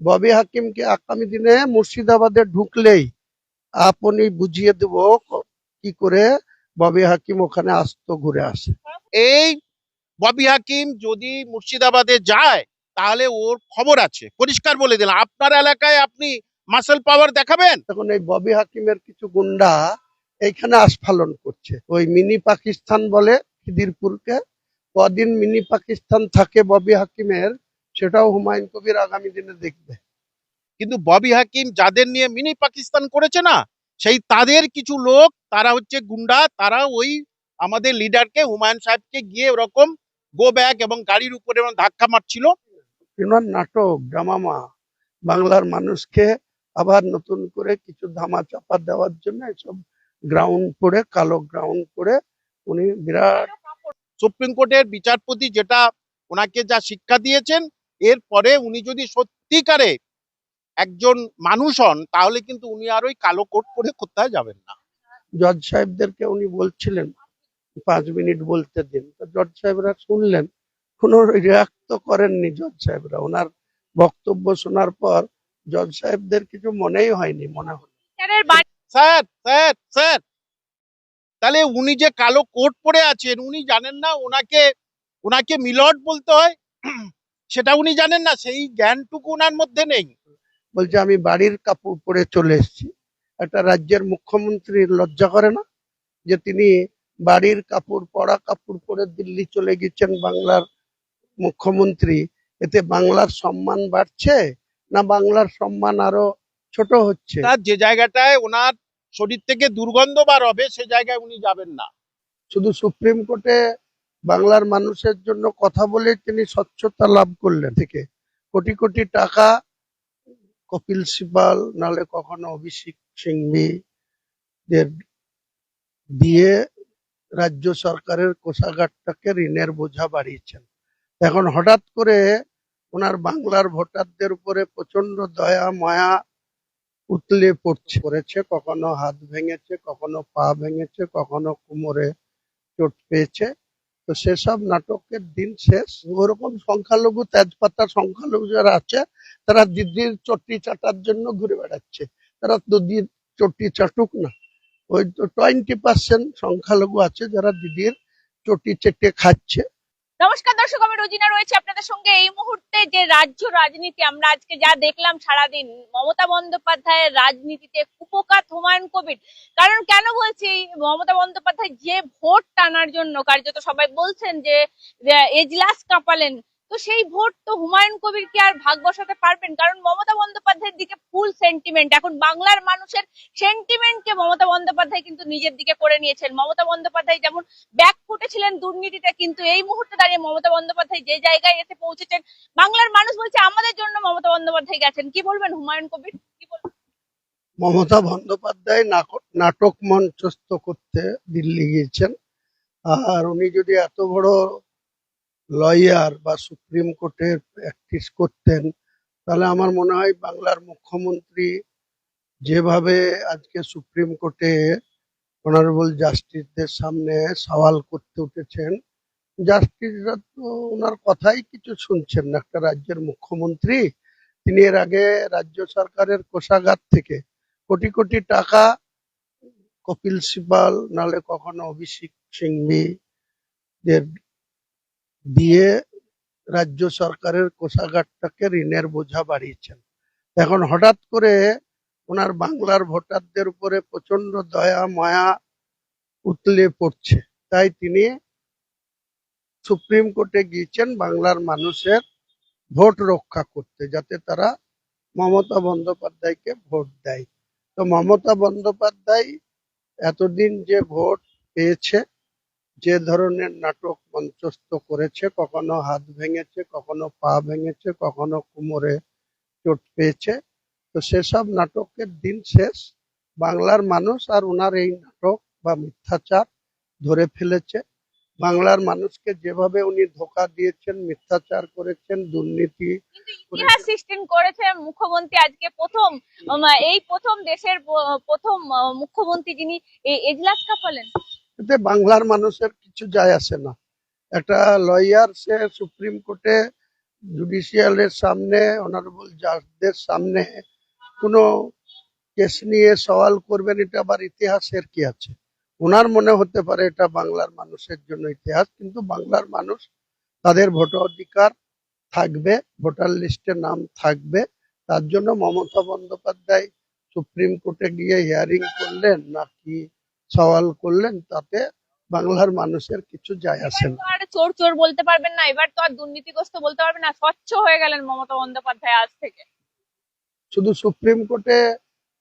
ববি হাকিমকে আগামী দিনে মুর্শিদাবাদে ঢুকলেই আপনি বুঝিয়ে দেব কি করে ববি হাকিম ওখানে আসতো ঘুরে আসে। এই ববি হাকিম যদি মুর্শিদাবাদে যায় তাহলে ওর খবর আছে। পরিষ্কার বলে দিলাম। আপনার এলাকায় আপনি মাসেল পাওয়ার দেখাবেন? তখন এই ববি হাকিমের কিছু গুন্ডা এইখানে আস্ফালন করছে। ওই মিনি পাকিস্তান বলে খিদিরপুরকে কদিন মিনি পাকিস্তান থাকে ববি হাকিমের সেটাও হুমায়ুন কবির আগামী দিনে দেখবে। কিন্তু ববি হাকিম যাদের নিয়ে মিনি পাকিস্তান করেছে না সেই তাদের কিছু লোক তারা হচ্ছে গুন্ডা তারা ওই আমাদের লিডারকে হুমায়ুন সাহেবকে গিয়ে ওরকম গো ব্যাগ এবং গাড়ির উপরে ধাক্কা মারছিল। নাটক ড্রামামা বাংলার মানুষকে আবার নতুন করে কিছু ধামা চাপা দেওয়ার জন্য এসব গ্রাউন্ড করে কালো গ্রাউন্ড করে উনি বিরাট সুপ্রিম কোর্টের বিচারপতি যেটা ওনাকে যা শিক্ষা দিয়েছেন এরপরে উনি যদি সত্যিকারে একজন মানুষ হন তাহলে কিন্তু উনি আর ওই কালো কোট পরে কোথায় যাবেন না। জজ সাহেবদেরকে উনি বলছিলেন পাঁচ মিনিট বলতে দিন। তো জজ সাহেবরা শুনলেন কোনো রিয়াক্ট তো করেননি জজ সাহেবরা। ওনার বক্তব্য শোনার পর জজ সাহেবদের কিছু মনেই হয়নি মনে হলো। বাড়ি স্যার স্যার স্যার। তাহলে উনি যে কালো কোট পরে আছেন, উনি জানেন না ওনাকে ওনাকে মিলট বলতে হয়? সেটা উনি জানেন না, সেই জ্ঞানটুকু ওনার মধ্যে নেই। বলছে, আমি বাড়ির কাপড় পরে চলে এসেছি। একটা রাজ্যের মুখ্যমন্ত্রীর লজ্জা করে না যে তিনি বাড়ির কাপড়, পরা কাপড় পরে দিল্লি চলে গেছেন বাংলার মুখ্যমন্ত্রী? এতে বাংলার সম্মান বাড়ছে না বাংলার সম্মান আরও ছোট হচ্ছে। তার যে জায়গাটায় ওনার শরীর থেকে দুর্গন্ধ বার হবে সে জায়গায় উনি যাবেন না। শুধু সুপ্রিম কোর্টে বাংলার মানুষের জন্য কথা বলে তিনি স্বচ্ছতা লাভ করলেন থেকে। কোটি কোটি টাকা কপিল সিবাল নালে কখনো অভিষেক সিংভি দিয়ে রাজ্য সরকারের কোষাগারটাকে ঋণের বোঝা বাড়িয়েছেন। এখন হঠাৎ করে ওনার বাংলার ভোটারদের উপরে প্রচণ্ড দয়া মায়া উতলে পড়ছে। পড়েছে, কখনো হাত ভেঙেছে, কখনো পা ভেঙেছে, কখনো কোমরে চোট পেয়েছে। তো সেসব নাটকের দিন শেষ। ওরকম সংখ্যালঘু তেজপাতা সংখ্যালঘু যারা আছে, তারা দিদির চটি চাটার জন্য ঘুরে বেড়াচ্ছে। তারা দিদির চটি চাটুক না। ওই তো টোয়েন্টি পার্সেন্ট সংখ্যালঘু আছে যারা দিদির চটি চেটে খাচ্ছে। নমস্কার দর্শক, আমি রোজিনা রয়েছে আপনাদের সঙ্গে। এই মুহূর্তে যে রাজ্য রাজনীতি, আমরা আজকে যা দেখলাম সারাদিন, মমতা বন্দ্যোপাধ্যায়ের রাজনীতিতে কুপকাত হুমায়ুন কবির কারণ কেন বলছি মমতা বন্দ্যোপাধ্যায় যে ভোট টানার জন্য, কার্যত সবাই বলছেন যে যে এজলাস কাঁপালেন তো সেই ভোট তো হুমায়ুন কবির কি আর ভাগ বসাতে পারবেন? কারণ মমতা বন্দ্যোপাধ্যায়ের দিকে ফুল সেন্টিমেন্ট এখন বাংলার মানুষের সেন্টিমেন্টকে মমতা বন্দ্যোপাধ্যায় কিন্তু নিজের দিকে করে নিয়েছেন। মমতা বন্দ্যোপাধ্যায় যেমন ব্যাক ফুটেছিলেন দুর্নীতিতে, কিন্তু এই মুহূর্তে দাঁড়িয়ে মমতা বন্দ্যোপাধ্যায় যে জায়গায় এসে পৌঁছেছেন, বাংলার মানুষ বলছে আমাদের জন্য মমতা বন্দ্যোপাধ্যায় গেছেন। কি বলবেন হুমায়ুন কবির? কি বলবেন? মমতা বন্দ্যোপাধ্যায় নাটক মঞ্চস্থ করতে দিল্লি গিয়েছেন। আর উনি যদি এত বড় লয়ার বা সুপ্রিম কোর্টের প্র্যাকটিস করতেন, তাহলে আমার মনে হয় বাংলার মুখ্যমন্ত্রী যেভাবে আজকে সুপ্রিম কোর্টে অনারেবল জাস্টিসদের সামনে সওয়াল করতে উঠেছেন জাস্টিসরা তো ওনার কথাই কিছু শুনছেন না। একটা রাজ্যের মুখ্যমন্ত্রী, তিনি এর আগে রাজ্য সরকারের কোষাগার থেকে কোটি কোটি টাকা কপিল সিবাল নালে কখনো অভিষেক সিংভি দিয়ে রাজ্য সরকারের কোষাগারটাকে ঋণের বোঝা বাড়িয়েছেন। এখন হঠাৎ করে ওনার বাংলার ভোটারদের উপরে প্রচণ্ড দয়া, মায়া উতলে পড়ছে। তাই তিনি সুপ্রিম কোর্টে গিয়েছেন বাংলার মানুষের ভোট রক্ষা করতে, যাতে তারা মমতা বন্দ্যোপাধ্যায়কে ভোট দেয়। তো মমতা বন্দ্যোপাধ্যায় এতদিন যে ভোট পেয়েছে যে ধরনের নাটক মঞ্চস্থ করেছে কখনো হাত ভেঙেছে কখনো পা ভেঙেছে কখনো কোমরে চোট পেয়েছে তো সেসব নাটকের দিন শেষ। বাংলার মানুষ আর ওনার এই নাটক বা মিথ্যাচার ধরে ফেলেছে। বাংলার মানুষকে যেভাবে উনি ধোকা দিয়েছেন মিথ্যাচার করেছেন দুর্নীতি ইতিহাস সৃষ্টি করেছে মুখ্যমন্ত্রী আজকে প্রথম এই প্রথম দেশের প্রথম মুখ্যমন্ত্রী যিনি এজলাস কাঁপালেন। এতে বাংলার মানুষের কিছু যায় আসে না। একটা লয়ার সে সুপ্রিম কোর্টে জুডিশিয়ালের সামনে অনারেবল জাজদের সামনে কোনো কেস নিয়ে সওয়াল করবেন, এটা আবার ইতিহাসের কি আছে? ওনার মনে হতে পারে এটা বাংলার মানুষের জন্য ইতিহাস, কিন্তু বাংলার মানুষ তাদের ভোটাধিকার থাকবে, ভোটার লিস্টে নাম থাকবে, তার জন্য মমতা বন্দ্যোপাধ্যায় সুপ্রিম কোর্টে গিয়ে হিয়ারিং করলেন, নাকি সওয়াল করলেন তাতে বাংলার মানুষের কিছু যায় আসে না। আর চোর চোর বলতে পারবেন না এবার তো আর দুর্নীতিগ্রস্ত বলতে পারবেন না স্বচ্ছ হয়ে গেলেন মমতা বন্দ্যোপাধ্যায় আজ থেকে। শুধু সুপ্রিম কোর্টে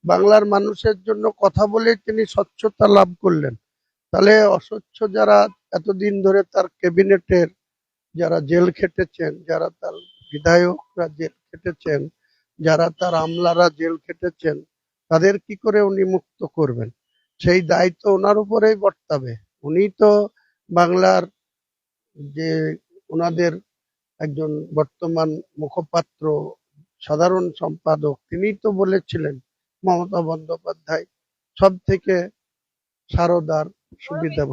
বাংলার মানুষের জন্য কথা বলে তিনি স্বচ্ছতা লাভ করলেন। তাহলে অস্বচ্ছ যারা এতদিন ধরে তার ক্যাবিনেটের যারা জেল খেটেছেন যারা তার বিধায়করা জেল খেটেছেন যারা তার আমলারা জেল খেটেছেন তাদের কি করে উনি মুক্ত করবেন? সেই দায়িত্ব ওনার উপরেই বর্তাবে। উনি তো বাংলার যে ওনাদের একজন বর্তমান মুখপাত্র, সাধারণ সম্পাদক তিনি তো বলেছিলেন, মমতা বন্দ্যোপাধ্যায় সব থেকে সারদার সুবিধা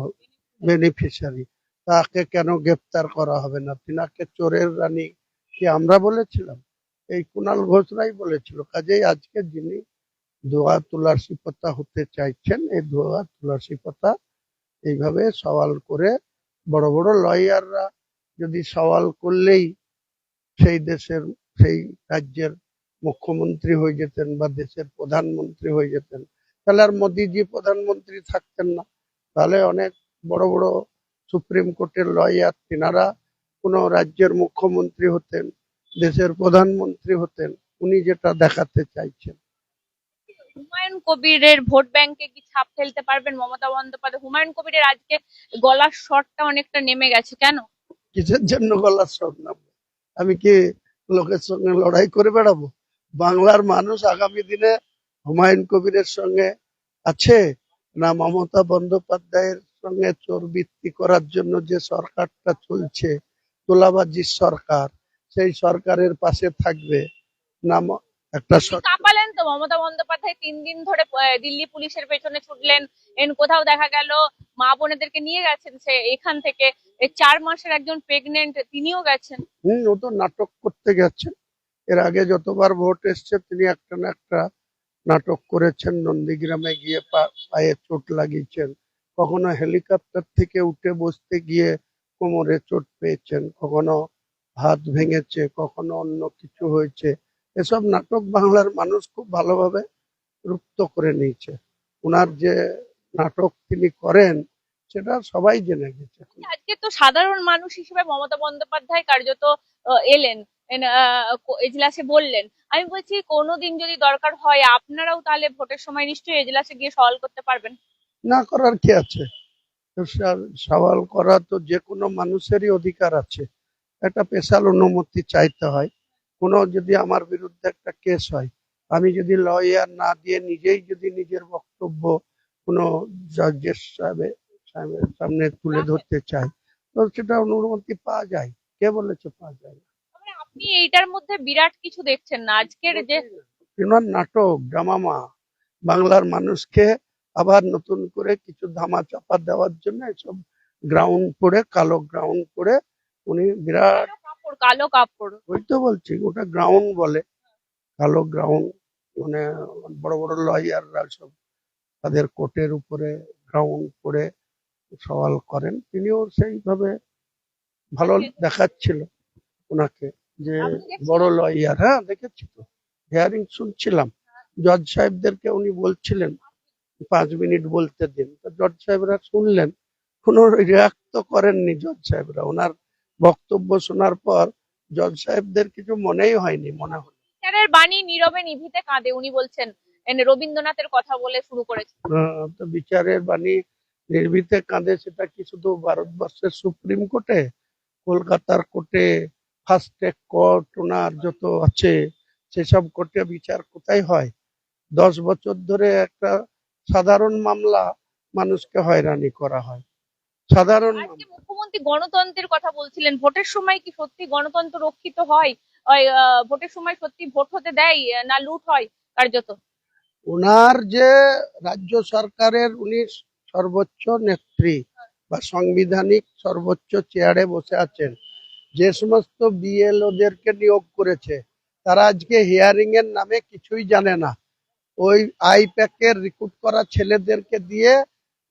বেনিফিশিয়ারি তাকে কেন গ্রেপ্তার করা হবে না? তিনাকে চোরের রানী কি আমরা বলেছিলাম? এই কুণাল ঘোষরাই বলেছিল। কাজেই আজকে যিনি ধোয়া তুলাসী পাতা হতে চাইছেন, এই ধোয়া তুলাসী পাতা এইভাবে সওয়াল করে বড় বড় লয়াররা যদি সওয়াল করলেই সেই দেশের, সেই রাজ্যের মুখ্যমন্ত্রী হয়ে যেতেন বা দেশের প্রধানমন্ত্রী হয়ে যেতেন, তাহলে আর মোদিজি প্রধানমন্ত্রী থাকতেন না। তাহলে অনেক বড় বড় সুপ্রিম কোর্টের লয়ার তিনারা কোনো রাজ্যের মুখ্যমন্ত্রী হতেন, দেশের প্রধানমন্ত্রী হতেন, উনি যেটা দেখাতে চাইছেন। হুমায়ুন কবিরের ভোট ব্যাংকে কি ছাপ ফেলতে পারবেন মমতা বন্দ্যোপাধ্যায়? হুমায়ুন কবিরের আজকে গলার স্বরটা অনেকটা নেমে গেছে, কেন? কিসের জন্য গলার স্বর নামবে? আমি কি লোকের সঙ্গে লড়াই করে বেড়াবো? বাংলার মানুষ আগামী দিনে হুমায়ুন কবিরের সঙ্গে আছে না মমতা বন্দ্যোপাধ্যায়ের সঙ্গে চোরবৃত্তি করার জন্য যে সরকারটা চলছে, তোলাবাজির সরকার, সেই সরকারের পাশে থাকবে না একটা কাঁপালেন তো মমতা বন্দ্যোপাধ্যায় তিন দিন ধরে দিল্লি পুলিশের পেছনে ছুটলেন এন কোথাও দেখা গেল মা বোনেদেরকে নিয়ে গেছেন সে এখান থেকে চার মাসের একজন প্রেগনেন্ট তিনিও গেছেন। হুম ও তো নাটক করতে গেছেন এর আগে যতবার ভোট এসছে তিনি একটা না একটা নাটক করেছেন নন্দীগ্রামে গিয়ে পায়ে চোট লাগিয়েছেন। কখনো হেলিকপ্টার থেকে উঠে বসতে গিয়ে কোমরে চোট পেয়েছেন কখনো হাত ভেঙেছে কখনো অন্য কিছু হয়েছে। এসব নাটক বাংলার মানুষ খুব ভালোভাবে রুপ্ত করে নিয়েছে। ওনার যে নাটক তিনি করেন সেটা সবাই জেনে গেছে। আজকে তো সাধারণ মানুষ হিসেবে মমতা বন্দ্যোপাধ্যায় কার্যত এলেন এজলাসে বললেন। আমি বলছি কোনোদিন যদি দরকার হয় আপনারাও তাহলে ভোটের সময় নিশ্চয়ই এজলাসে গিয়ে সওয়াল করতে পারবেন। না করার কি আছে? সওয়াল করা তো যে কোনো মানুষেরই অধিকার আছে। একটা স্পেশাল অনুমতি চাইতে হয়। কোনো যদি আমার বিরুদ্ধে একটা কেস হয় আমি যদি লয়ার না দিয়ে নিজেই যদি নিজের বক্তব্য কোনো জজের সাহেবের সাহেবের সামনে তুলে ধরতে চাই তো সেটা অনুমতি পাওয়া যায়। কে বলেছে পাওয়া যায় না? আপনি এইটার মধ্যে বিরাট কিছু দেখছেন না। আজকের যে নাটক ড্রামামা বাংলার মানুষকে আবার নতুন করে কিছু ধামা চাপা দেওয়ার জন্য এসব গ্রাউন্ড করে কালো গ্রাউন্ড করে উনি বিরাট কাপড় কালো কাপড়। ওই তো বলছি ওটা গ্রাউন্ড বলে। কালো গ্রাউন্ড মানে বড় বড় লয়াররা সব তাদের কোর্টের উপরে গ্রাউন্ড করে সওয়াল করেন। তিনিও সেইভাবে ভালো দেখাচ্ছিল ওনাকে যে বড় লয়ার। হ্যাঁ দেখেছি তো। হিয়ারিং শুনছিলাম। জজ সাহেবদেরকে উনি বলছিলেন পাঁচ মিনিট বলতে দিন। তো জজ সাহেবরা শুনলেন কোনো রিয়াক্ট তো করেননি জজ সাহেবরা। ওনার বক্তব্য শোনার পর জজ সাহেবদের কিছু মনেই হয়নি মনে হলো। বিচারের বাণী নীরবে নিভিতে কাঁদে উনি বলছেন রবীন্দ্রনাথের কথা বলে শুরু করেছেন তো বিচারের বাণী নির্ভীতে কাঁদে সেটা কি শুধু ভারতবর্ষের সুপ্রিম কোর্টে? কলকাতার কোর্টে ফার্স্ট ট্র্যাক কোর্ট ওনার যত আছে সেসব কোর্টে বিচার কোথায় হয়? দশ বছর ধরে একটা সাধারণ মামলা মানুষকে হয়রানি করা হয়। সাধারণ আজকে মুখ্যমন্ত্রী গণতন্ত্রের কথা বলছিলেন। ভোটের সময় কি সত্যি গণতন্ত্র রক্ষিত হয়? ভোটের সময় সত্যি ভোট হতে দেয় না লুট হয় কার্যত? ওনার যে রাজ্য সরকারের উনি সর্বোচ্চ নেত্রী বা সাংবিধানিক সর্বোচ্চ চেয়ারে বসে আছেন যে সমস্ত বিএলওদেরকে নিয়োগ করেছে তারা আজকে হিয়ারিং এর নামে কিছুই জানে না। ওই আইপ্যাকের রিক্রুট করা ছেলেদেরকে দিয়ে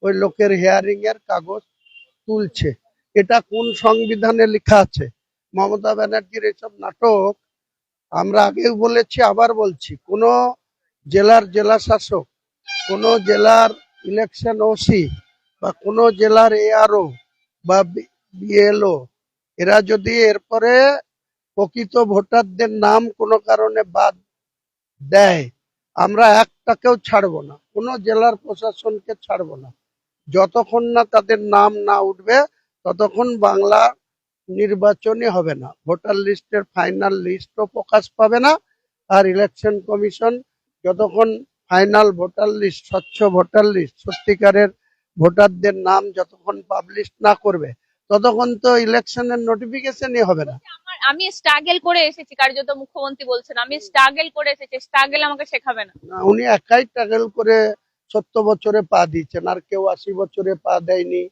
ওই লোকের হিয়ারিং এর কাগজ তুলছে। এটা কোন সংবিধানে লেখা আছে? মমতা ব্যানার্জির এসব নাটক আমরা আগেও বলেছি, আবার বলছি। কোন জেলার জেলা শাসক কোন জেলার ইলেকশন ওসি বা কোন জেলার এআরও বা, বিএলও, এরা যদি এরপরে প্রকৃত ভোটারদের নাম কোনো কারণে বাদ দেয়, আমরা একটাকেও ছাড়বো না। কোনো জেলার প্রশাসনকে ছাড়বো না। যতক্ষণ না তাদের নাম না উঠবে ততক্ষণ বাংলা নির্বাচনই হবে না। ভোটার লিস্টের ফাইনাল লিস্টও প্রকাশ পাবে না। আর ইলেকশন কমিশন যতক্ষণ ফাইনাল ভোটার লিস্ট স্বচ্ছ ভোটার লিস্ট সত্যিকারের ভোটারদের নাম যতক্ষণ পাবলিশ না করবে ততক্ষণ তো ইলেকশনের নোটিফিকেশনই হবে না। আমি স্ট্রাগল করে এসেছি কার্যত মুখ্যমন্ত্রী বলছেন আমি স্ট্রাগল করে এসেছি স্ট্রাগল আমাকে শেখাবে না। উনি একাই ট্রাগল করে সত্তর বছরে পা দিয়েছেন আর কেউ আশি বছরে পা দেয়নি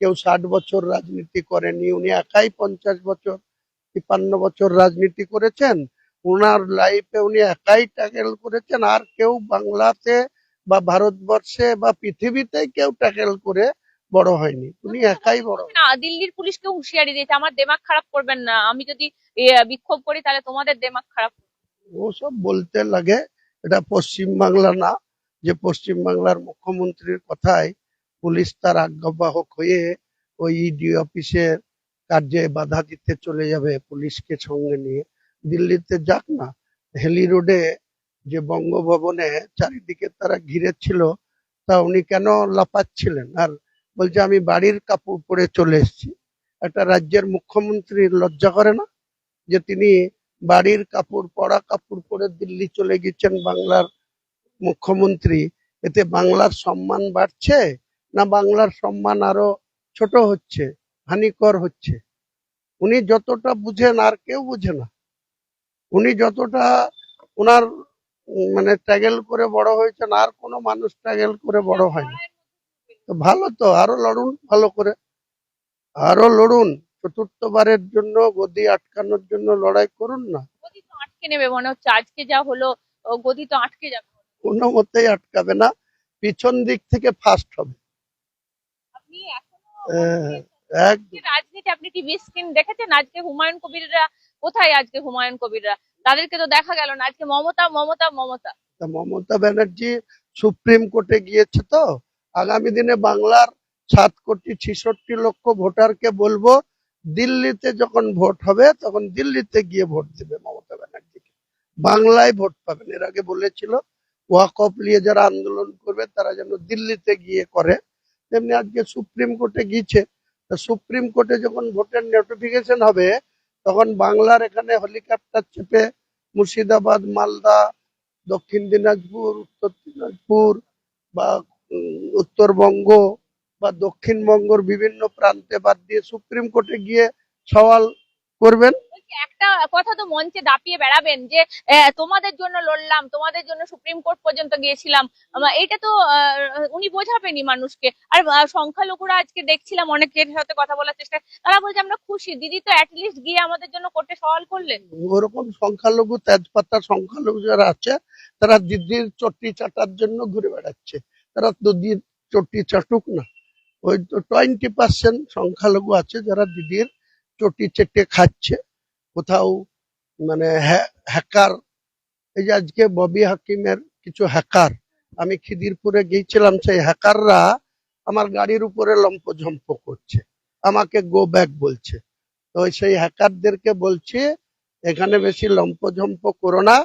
কেউ ষাট বছর রাজনীতি করেনি। উনি একাই পঞ্চাশ বছর তিপ্পান্ন বছর রাজনীতি করেছেন। ওনার লাইফে উনি একাই ট্যাকেল করেছেন আর কেউ বাংলাতে বা ভারতবর্ষে বা পৃথিবীতে কেউ ট্যাকেল করে বড় হয়নি। উনি একাই বড়। না দিল্লির পুলিশকে হুঁশিয়ারি দিয়েছে আমার দেমাগ খারাপ করবেন না। আমি যদি বিক্ষোভ করি তাহলে তোমাদের দেমাগ খারাপ। ওসব বলতে লাগে এটা পশ্চিম বাংলা না। যে পশ্চিম বাংলার মুখ্যমন্ত্রীর কথায় পুলিশ তার আজ্ঞাবাহক হয়ে ওই ইডি অফিসের কার্যে বাধা দিতে চলে যাবে পুলিশকে সঙ্গে নিয়ে। দিল্লিতে যাক না, হেলি রোডে যে বঙ্গভবনে চারিদিকে তারা ঘিরে ছিল তা উনি কেন লাপাচ্ছিলেন আর বলছে, আমি বাড়ির কাপড় পরে চলে এসেছি। একটা রাজ্যের মুখ্যমন্ত্রীর লজ্জা করে না যে তিনি বাড়ির কাপড় পরা কাপড় পরে দিল্লি চলে গেছেন বাংলার মুখ্যমন্ত্রী, এতে বাংলার সম্মান বাড়ছে না বাংলার সম্মান আরও ছোট হচ্ছে, হানিকর হচ্ছে? উনি যতটা বুঝেন আর কেউ বুঝে না। উনি যতটা ওনার মানে ট্র্যাগেল করে বড় হয়েছেন আর কোনো মানুষ ট্র্যাগেল করে বড় হয়নি। তো ভালো তো, আরও লড়ুন ভালো করে। আরও লড়ুন, চতুর্থবারের জন্য গদি আটকানোর জন্য লড়াই করুন না। গদি তো আটকে নেবে, মনে হচ্ছে আজকে যা হলো গদি তো আটকে যাবে। কোনো মতেই আটকাবে না পিছন দিক থেকে ফার্স্ট হবে। আপনি এখনও আহ, এক আজকে রাজনীতি আপনি টিভি স্ক্রিন দেখেছেন? আজকে হুমায়ুন কবিররা কোথায় আজকে হুমায়ুন কবিররা? তাদেরকে তো দেখা গেল না। আজকে মমতা মমতা মমতা। মমতা ব্যানার্জি সুপ্রিম কোর্টে গিয়েছে তো। আগামী দিনে বাংলার সাত কোটি ছেষট্টি লক্ষ ভোটারকে বলব দিল্লিতে যখন ভোট হবে তখন দিল্লিতে গিয়ে ভোট দেবে মমতা ব্যানার্জিকে। বাংলায় ভোট পাবেন এর আগে বলেছিল। ওয়াক অফ নিয়ে যারা আন্দোলন করবে, তারা যেন দিল্লিতে গিয়ে করে। তেমনি আজকে সুপ্রিম কোর্টে গিয়েছে। সুপ্রিম কোর্টে যখন ভোটের নোটিফিকেশন হবে, তখন বাংলার এখানে হেলিকপ্টার চেপে মুর্শিদাবাদ, মালদা, দক্ষিণ দিনাজপুর, উত্তর দিনাজপুর বা উত্তরবঙ্গ বা দক্ষিণবঙ্গের বিভিন্ন প্রান্তে বাদ দিয়ে সুপ্রিম কোর্টে গিয়ে সওয়াল করবেন? একটা কথা তো মঞ্চে দাপিয়ে বেড়াবেন যে তোমাদের জন্য লড়লাম তোমাদের জন্য সুপ্রিম কোর্ট পর্যন্ত গিয়েছিলাম। এইটা তো উনি বোঝাবেনই মানুষকে। আর সংখ্যালঘুরা আজকে দেখছিলাম অনেকের সাথে কথা বলার চেষ্টা তারা বলছে আমরা খুশি। দিদি তো অ্যাটলিস্ট গিয়ে আমাদের জন্য কোর্টে সওয়াল করলেন। ওরকম সংখ্যালঘু তেজপাতা সংখ্যালঘু যারা আছে তারা দিদির চটি চাটার জন্য ঘুরে বেড়াচ্ছে। তারা দিদির চটি চাটুক না। ওই তো টোয়েন্টি পার্সেন্ট সংখ্যালঘু আছে যারা দিদির চটি চেটে খাচ্ছে। কোথাও মানে হ্যাকার, এই যে আজকে ববি হাকিমের কিছু হ্যাকার, আমি খিদিরপুরে গিয়েছিলাম, সেই হ্যাকাররা আমার গাড়ির উপরে লম্পঝম্প করছে। আমাকে গো ব্যাক বলছে। তো সেই হ্যাকারদেরকে বলছি, এখানে বেশি লম্পঝম্প করো না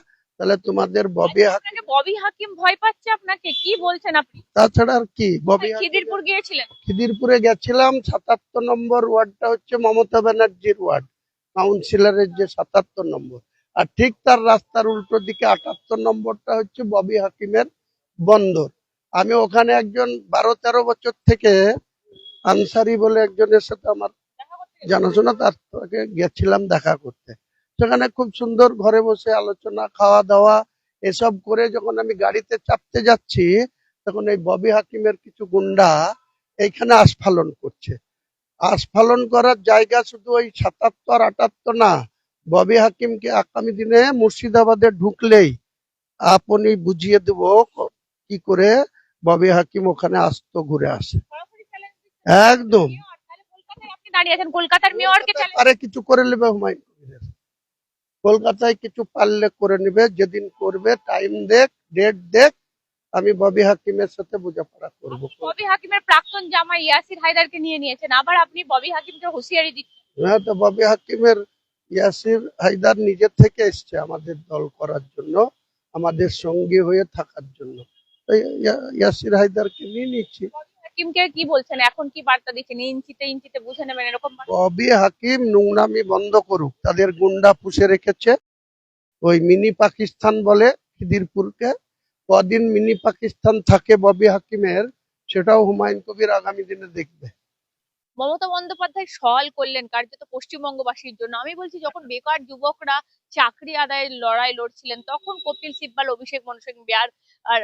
তাহলে তোমাদের ববি হাকিম ববি হাকিম ভয় পাচ্ছে আপনাকে? কি বলছেন আপনি? তাছাড়া আর কি? ববি খিদিরপুর গিয়েছিলেন? খিদিরপুরে গেছিলাম সাতাত্তর নম্বর ওয়ার্ডটা হচ্ছে মমতা ব্যানার্জির ওয়ার্ড কাউন্সিলরের যে সাতাত্তর নম্বর। আর ঠিক তার রাস্তার উল্টো দিকে আটাত্তর নম্বরটা হচ্ছে ববি হাকিমের বন্দর। আমি ওখানে একজন বারো তেরো বছর থেকে আনসারি বলে একজনের সাথে আমার জানাশোনা তার গেছিলাম দেখা করতে। সেখানে খুব সুন্দর ঘরে বসে আলোচনা খাওয়া দাওয়া এসব করে যখন আমি গাড়িতে চাপতে যাচ্ছি তখন এই ববি হাকিমের কিছু গুন্ডা এইখানে আস্ফালন করছে। আস্ফালন করার জায়গা শুধু ওই সাতাত্তর আটাত্তর না ববি হাকিমকে আগামী দিনে মুর্শিদাবাদে ঢুকলেই আপনি বুঝিয়ে দেব কি করে ববি হাকিম ওখানে আসতো ঘুরে আসে। একদম। আরে কিছু করে নেবে হুমায়ুন কবিরের। কলকাতায় কিছু পারলে করে নেবে যেদিন করবে টাইম দেখ ডেট দেখ আমি ববি হাকিমের সাথে বোঝাপড়া করব। ববি হাকিমের প্রাক্তন জামা ইয়াসির হায়দারকে নিয়ে নিয়েছেন আবার আপনি ববি হাকিমকে হুঁশিয়ারি দিচ্ছেন। হ্যাঁ তো ববি হাকিমের ইয়াসির হায়দার নিজে থেকে এসছে আমাদের দল করার জন্য আমাদের সঙ্গী হয়ে থাকার জন্য। ইয়া- ইয়াসির হায়দারকে নিয়ে নিচ্ছি। কি বলছেন? এখন কি বার্তা ইঞ্চিতে বুঝে নেবেন এরকম ববি হাকিম নোংরামি বন্ধ করুক। তাদের গুন্ডা পুষে রেখেছে। ওই মিনি পাকিস্তান বলে খিদিরপুরকে। কদিন মিনি পাকিস্তান থাকে ববি হাকিমের, সেটাও হুমায়ুন কবির আগামী দিনে দেখবে। মমতা বন্দ্যোপাধ্যায় সওয়াল করলেন কার্যত পশ্চিমবঙ্গবাসীর জন্য। আমি বলছি, যখন বেকার যুবকরা চাকরি আদায়ের লড়াই লড়ছিলেন, তখন কপিল সিব্বাল, অভিষেক মনু সিংভি আর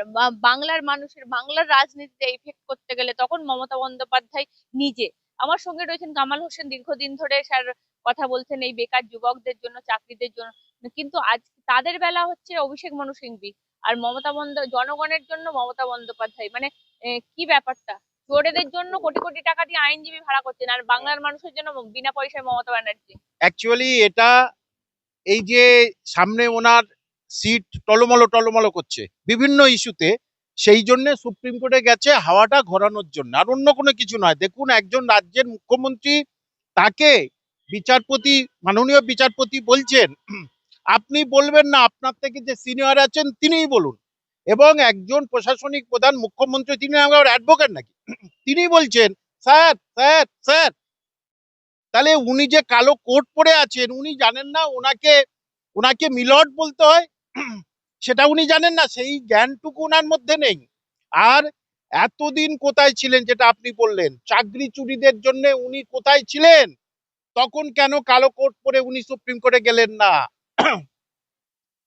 বাংলার মানুষের, বাংলার রাজনীতিতে ইফেক্ট করতে গেলে তখন মমতা বন্দ্যোপাধ্যায় নিজে। আমার সঙ্গে রয়েছেন কামাল হোসেন, দীর্ঘদিন ধরে স্যার কথা বলছেন এই বেকার যুবকদের জন্য, চাকরিদের জন্য। কিন্তু আজ তাদের বেলা হচ্ছে অভিষেক মনু আর মমতা বন্দ জনগণের জন্য মমতা বন্দ্যোপাধ্যায়। মানে কি ব্যাপারটা? চোরেদের জন্য কোটি কোটি টাকা দিয়ে আইনজীবী ভাড়া করছেন, আর বাংলার মানুষের জন্য বিনা পয়সায় মমতা ব্যানার্জি। অ্যাকচুয়ালি এটা এই যে সামনে ওনার সিট টলমলো টলমলো করছে বিভিন্ন ইস্যুতে, সেই জন্য সুপ্রিম কোর্টে গেছে হাওয়াটা ঘোরানোর জন্য। আর অন্য কোনো কিছু নয়। দেখুন, একজন রাজ্যের মুখ্যমন্ত্রী তাকে বিচারপতি, মাননীয় বিচারপতি বলছেন, আপনি বলবেন না, আপনার থেকে যে সিনিয়র আছেন তিনিই বলুন। এবং একজন প্রশাসনিক প্রধান মুখ্যমন্ত্রী, তিনি আবার অ্যাডভোকেট নাকি? তিনি বলছেন, স্যার স্যার স্যার, তাহলে উনি যে কালো কোট পরে আছেন, উনি জানেন না ওনাকে ওনাকে মিলট বলতে হয়? সেটা উনি জানেন না, সেই জ্ঞানটুকু ওনার মধ্যে নেই। আর এতদিন কোথায় ছিলেন যেটা আপনি বললেন? চাকরি চুরিদের জন্য উনি কোথায় ছিলেন? তখন কেন কালো কোট পরে উনি সুপ্রিম কোর্টে গেলেন না?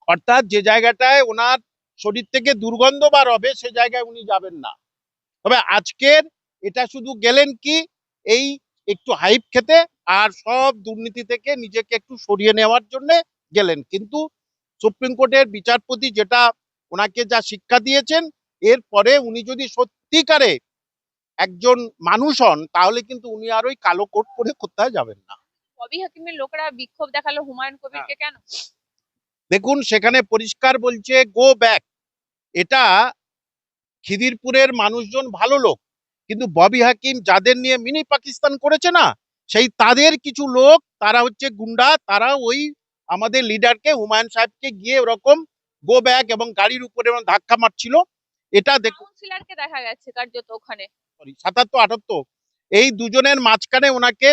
অর্থাৎ যে জায়গাটায় ওনার শরীর থেকে দুর্গন্ধ বার হবে সে জায়গায় উনি যাবেন না। তবে আজকের এটা শুধু গেলেন কি এই একটু হাইপ খেতে আর সব দুর্নীতি থেকে নিজেকে একটু সরিয়ে নেওয়ার জন্য গেলেন। কিন্তু সুপ্রিম কোর্টের বিচারপতি যেটা ওনাকে যা শিক্ষা দিয়েছেন এরপরে উনি যদি সত্যিকারে একজন মানুষ হন তাহলে কিন্তু উনি আর ওই কালো কোট পরে কোথায় যাবেন না। ববি হাকিমের লোকেরা বিক্ষোভ দেখাল হুমায়ুন কবিরকে কেন? দেখুন সেখানে পরিষ্কার বলছে গো ব্যাক এটা খিদিরপুরের মানুষজন ভালো লোক। কিন্তু ববি হাকিম যাদের নিয়ে মিনি পাকিস্তান করেছে না সেই তাদের কিছু লোক তারা হচ্ছে গুন্ডা তারা ওই আমাদের লিডারকে হুমায়ুন সাহেবকে গিয়ে ওরকম গো ব্যাগ এবং গাড়ির উপরে ধাক্কা মারছিল। এটা দেখা গেছে কার্যত ওখানে। সাতাত্তর আটাত্তর। এই দুজনের মাঝখানে ওনাকে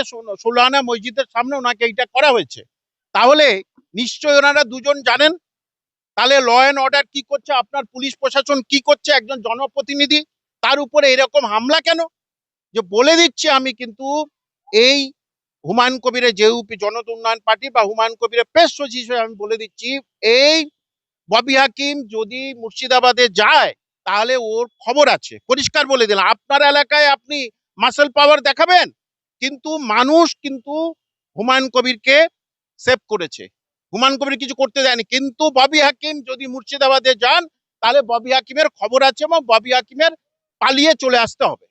আনা মসজিদের সামনে ওনাকে এইটা করা হয়েছে। তাহলে নিশ্চয়ই ওনারা দুজন জানেন তাহলে ল অ্যান্ড অর্ডার কি করছে? আপনার পুলিশ প্রশাসন কি করছে? একজন জনপ্রতিনিধি, তার উপরে এরকম হামলা কেন? যে বলে দিচ্ছি আমি কিন্তু এই হুমায়ুন কবিরের জেউপি জনত উন্নয়ন পার্টি বা হুমায়ুন কবিরের প্রেস সচিব হিসেবে আমি বলে দিচ্ছি, এই ববি হাকিম যদি মুর্শিদাবাদে যায়, তাহলে ওর খবর আছে। পরিষ্কার বলে দিলাম, আপনার এলাকায় আপনি মাসেল পাওয়ার দেখাবেন, কিন্তু মানুষ কিন্তু হুমায়ুন কবিরকে সেভ করেছে। হুমায়ুন কবির কিছু করতে দেয়নি। কিন্তু ববি হাকিম যদি মুর্শিদাবাদে যান, তাহলে ববি হাকিমের খবর আছে এবং ববি হাকিমের পালিয়ে চলে আসতে হবে।